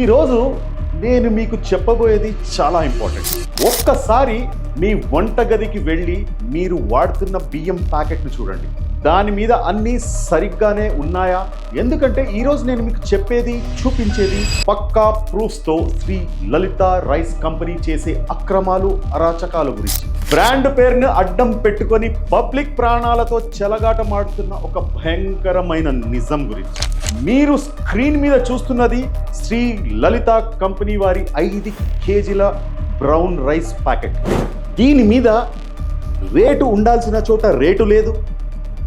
ఈరోజు నేను మీకు చెప్పబోయేది చాలా ఇంపార్టెంట్. ఒక్కసారి మీ వంటగదికి వెళ్ళి మీరు వాడుతున్న బియ్యం ప్యాకెట్ను చూడండి. దాని మీద అన్నీ సరిగ్గానే ఉన్నాయా? ఎందుకంటే ఈరోజు నేను మీకు చెప్పేది చూపించేది పక్కా ప్రూఫ్స్తో శ్రీ లలిత రైస్ కంపెనీ చేసే అక్రమాలు అరాచకాల గురించి. బ్రాండ్ పేరును అడ్డం పెట్టుకొని పబ్లిక్ ప్రాణాలతో చెలగాటమాడుతున్న ఒక భయంకరమైన నిజం గురించి. మీరు స్క్రీన్ మీద చూస్తున్నది శ్రీ లలిత కంపెనీ వారి ఐదు కేజీల బ్రౌన్ రైస్ ప్యాకెట్. దీని మీద రేటు ఉండాల్సిన చోట రేటు లేదు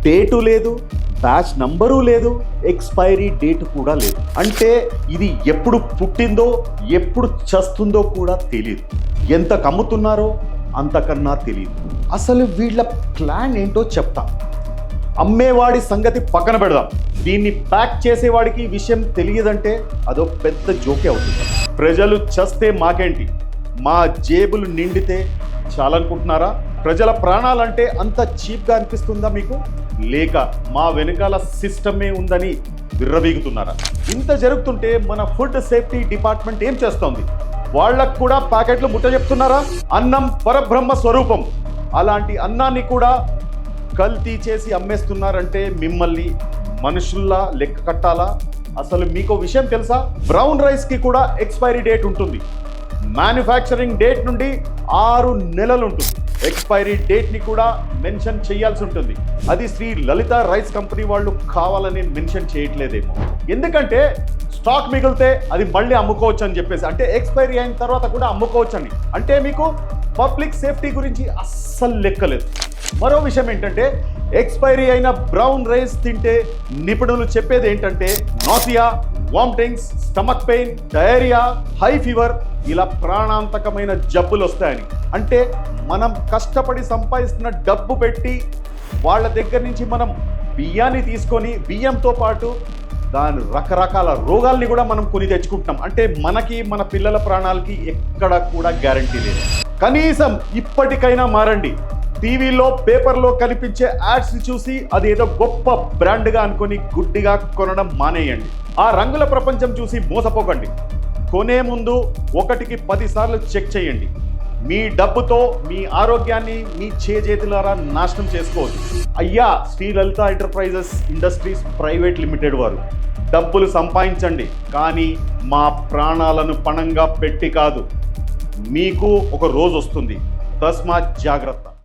డేటు లేదు బ్యాచ్ నంబరు లేదు ఎక్స్పైరీ డేట్ కూడా లేదు. అంటే ఇది ఎప్పుడు పుట్టిందో ఎప్పుడు చస్తుందో కూడా తెలియదు ఎంత కమ్ముతున్నారో అంతకన్నా తెలియదు అసలు వీళ్ళ ప్లాన్ ఏంటో చెప్తాం. అమ్మేవాడి సంగతి పక్కన పెడదాం. దీన్ని ప్యాక్ చేసేవాడికి విషయం తెలియదంటే అదో పెద్ద జోకే అవుతుంది. ప్రజలు చస్తే మాకేంటి? మా జేబులు నిండితే చాలనుకుంటున్నారా ప్రజల ప్రాణాలంటే అంత చీప్గా అనిపిస్తుందా మీకు? లేక మా వెనకాల సిస్టమే ఉందని విర్రవీగుతున్నారా? ఇంత జరుగుతుంటే మన ఫుడ్ సేఫ్టీ డిపార్ట్మెంట్ ఏం చేస్తోంది? వాళ్ళకు కూడా ప్యాకెట్లు ముట్ట చెప్తున్నారా? అన్నం పరబ్రహ్మ స్వరూపం. అలాంటి అన్నాన్ని కూడా కల్తీ చేసి అమ్మేస్తున్నారంటే మిమ్మల్ని మనుషుల్లా లెక్క కట్టాలా? అసలు మీకు విషయం తెలుసా? బ్రౌన్ రైస్కి కూడా ఎక్స్పైరీ డేట్ ఉంటుంది. మ్యానుఫ్యాక్చరింగ్ డేట్ నుండి ఆరు నెలలు ఉంటుంది. ఎక్స్పైరీ డేట్ని కూడా మెన్షన్ చేయాల్సి ఉంటుంది. అది శ్రీ లలిత రైస్ కంపెనీ వాళ్ళు కావాలని మెన్షన్ చేయట్లేదేమో. ఎందుకంటే స్టాక్ మిగిలితే అది మళ్ళీ అమ్ముకోవచ్చు అని చెప్పేసి అంటే ఎక్స్పైరీ అయిన తర్వాత కూడా అమ్ముకోవచ్చు అని. అంటే మీకు పబ్లిక్ సేఫ్టీ గురించి అస్సలు లెక్కలేదు. మరో విషయం ఏంటంటే ఎక్స్పైరీ అయిన బ్రౌన్ రైస్ తింటే నిపుణులు చెప్పేది ఏంటంటే nausea vomitings stomach pain diarrhoea high fever ఇలా ప్రాణాంతకమైన జబ్బులు వస్తాయని. అంటే మనం కష్టపడి సంపాదిస్తున్న డబ్బు పెట్టి వాళ్ళ దగ్గర నుంచి మనం బియ్యాన్ని తీసుకొని బియ్యంతో పాటు దాని రకరకాల రోగాల్ని కూడా మనం కొని తెచ్చుకుంటున్నాం. అంటే మనకి మన పిల్లల ప్రాణాలకి ఎక్కడ కూడా గ్యారంటీ లేదు. కనీసం ఇప్పటికైనా మారండి. టీవీలో పేపర్లో కనిపించే యాడ్స్ చూసి అది ఏదో గొప్ప బ్రాండ్గా అనుకొని గుడ్డిగా కొనడం మానేయండి. ఆ రంగుల ప్రపంచం చూసి మోసపోకండి. కొనే ముందు ఒకటికి పదిసార్లు చెక్ చేయండి. మీ డబ్బుతో మీ ఆరోగ్యాన్ని మీ చేజేతులారా నాశనం చేసుకోవద్దు అయ్యా Srilalitha enterprises industries private limited వారు. డబ్బులు సంపాదించండి కానీ మా ప్రాణాలను పణంగా పెట్టి కాదు. మీకు ఒక రోజు వస్తుంది. తస్మాత్ జాగ్రత్త.